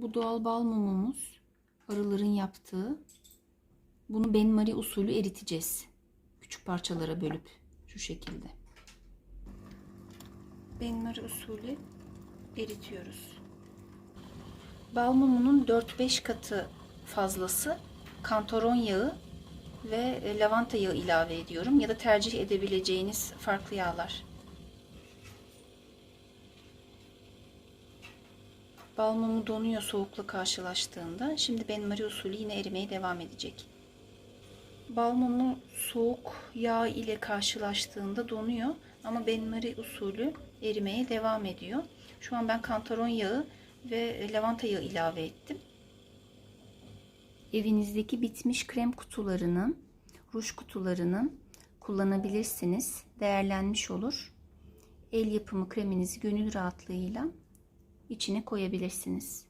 Bu doğal bal mumumuz. Arıların yaptığı. Bunu benmari usulü eriteceğiz. Küçük parçalara bölüp şu şekilde. Benmari usulü eritiyoruz. Bal mumunun 4-5 katı fazlası kantaron yağı ve lavanta yağı ilave ediyorum ya da tercih edebileceğiniz farklı yağlar. Bal mumu donuyor soğukla karşılaştığında. Şimdi benmari usulü yine erimeye devam edecek. Bal mumu soğuk yağ ile karşılaştığında donuyor ama benmari usulü erimeye devam ediyor. Şu an ben kantaron yağı ve lavanta yağı ilave ettim. Evinizdeki bitmiş krem kutularını, ruj kutularını kullanabilirsiniz. Değerlenmiş olur. El yapımı kreminizi gönül rahatlığıyla içine koyabilirsiniz.